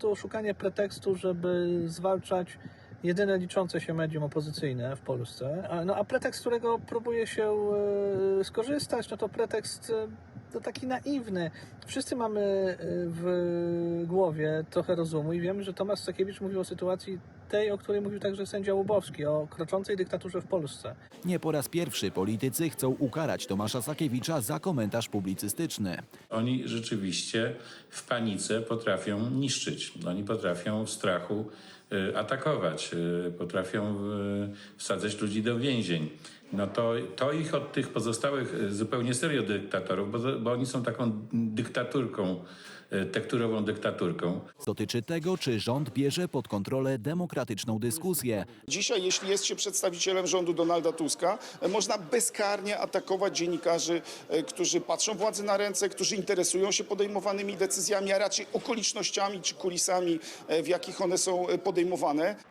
prostu szukanie pretekstu, żeby zwalczać jedyne liczące się medium opozycyjne w Polsce. A, no, a pretekst, którego próbuje się e, skorzystać, no to pretekst to taki naiwny. Wszyscy mamy e, w głowie trochę rozumu i wiemy, że Tomasz Sakiewicz mówił o sytuacji tej, o której mówił także sędzia Łubowski, o kroczącej dyktaturze w Polsce. Nie po raz pierwszy politycy chcą ukarać Tomasza Sakiewicza za komentarz publicystyczny. Oni rzeczywiście w panice potrafią niszczyć. Oni potrafią w strachu atakować, y, potrafią y, wsadzać ludzi do więzień. No to, to ich od tych pozostałych y, zupełnie serio dyktatorów, bo, bo oni są taką dyktaturką, y, tekturową dyktaturką. Dotyczy tego, czy rząd bierze pod kontrolę demokratyczną dyskusję. Dzisiaj, jeśli jest się przedstawicielem rządu Donalda Tuska, e, można bezkarnie atakować dziennikarzy, e, którzy patrzą władzy na ręce, którzy interesują się podejmowanymi decyzjami, a raczej okolicznościami czy kulisami, e, w jakich one są e, podejmowane.